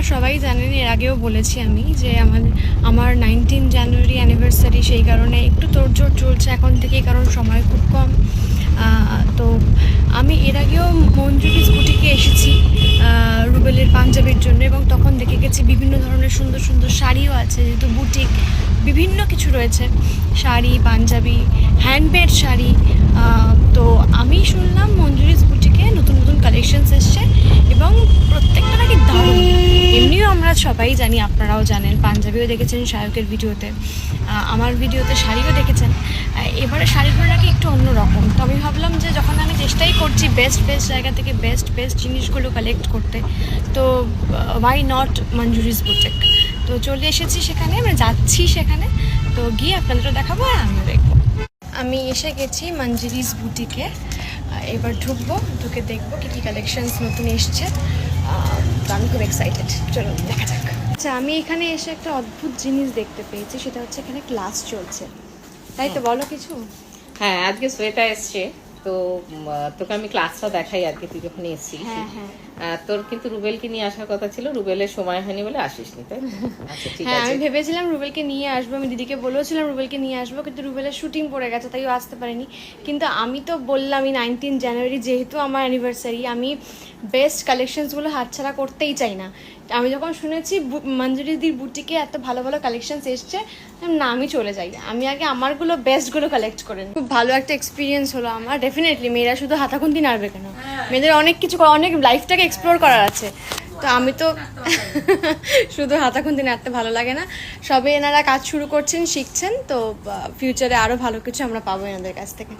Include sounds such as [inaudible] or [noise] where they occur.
আপনারা সবাই জানেন, এর আগেও বলেছি আমি যে আমার আমার নাইনটিন জানুয়ারি অ্যানিভার্সারি সেই কারণে একটু তোড়জোড় চলছে এখন থেকে, কারণ সময় খুব কম। তো আমি এর আগেও মঞ্জুরিস বুটিকে এসেছি রুবেলের পাঞ্জাবির জন্য এবং তখন দেখে গেছি বিভিন্ন ধরনের সুন্দর সুন্দর শাড়িও আছে, যেহেতু বুটিক, বিভিন্ন কিছু রয়েছে, শাড়ি, পাঞ্জাবি হ্যান্ডমেড শাড়ি তো আমি শুনলাম মঞ্জুরিস বুটিকে নতুন নতুন কালেকশনস এসছে এবং প্রত্যেকটা নাকি দারুণ এমনিও আমরা সবাই জানি, আপনারাও জানেন, পাঞ্জাবিও দেখেছেন শায়কের ভিডিওতে। আমার ভিডিওতে শাড়িও দেখেছেন। এবারে শাড়িগুলো নাকি একটু অন্যরকম তো আমি ভাবলাম যে যখন আমি চেষ্টাই করছি বেস্ট বেস্ট জায়গা থেকে বেস্ট বেস্ট জিনিসগুলো কালেক্ট করতে, তো ওয়াই নট মঞ্জুরিস বুটেক তো চলে এসেছি সেখানে আমরা যাচ্ছি সেখানে। তো গিয়ে আপনাদেরও দেখাবো আর আমিও দেখব। আমি এসে গেছি মঞ্জুরিস বুটিকে এবার ঢুকবো, ঢুকে দেখব কী কী কালেকশানস নতুন এসছে। তো আমি খুব এক্সাইটেড চলুন, দেখা যাক। আচ্ছা আমি এখানে এসে একটা অদ্ভুত জিনিস দেখতে পেয়েছি সেটা হচ্ছে এখানে ক্লাস চলছে। তাই তো বলো কিছু? হ্যাঁ আজকে সোয়েটা এসছে তো তোকে আমি ক্লাসটা দেখাই আর কি তুই যখন এসছিস। হ্যাঁ হ্যাঁ। তোর কিন্তু রুবেলকে নিয়ে আসার কথা ছিল রুবেলের সময় হয়নি বলে আসিসনি তাই? আচ্ছা হ্যাঁ আমি ভেবেছিলাম রুবেলকে নিয়ে আসব আমি দিদিকে বলেছিলাম রুবেলকে নিয়ে আসব কিন্তু রুবেলের শুটিং পড়ে গেছে তাই ও আসতে পারেনি। কিন্তু আমি তো বললামই নাইনটিন জানুয়ারি যেহেতু আমার অ্যানিভার্সারি আমি বেস্ট কালেকশনসগুলো হাতছাড়া করতেই চাই না। আমি যখন শুনেছি মঞ্জুরিদির বুটিকে এত ভালো ভালো কালেকশনস এসছে না আমি চলে যাই। আমি আগে আমারগুলো বেস্টগুলো কালেক্ট করে নিই। খুব ভালো একটা এক্সপিরিয়েন্স হলো আমার ডেফিনেটলি মেয়েরা শুধু হাতাখুন্তি নাড়বে কেন? মেয়েদের অনেক কিছু অনেক লাইফটাকে এক্সপ্লোর করার আছে। তো আমি তো [laughs] শুধু হাতাখুন্তি নাড়তে ভালো লাগে না। সবে এনারা কাজ শুরু করছেন শিখছেন তো ফিউচারে আরও ভালো কিছু আমরা পাবো এনাদের কাছ থেকে।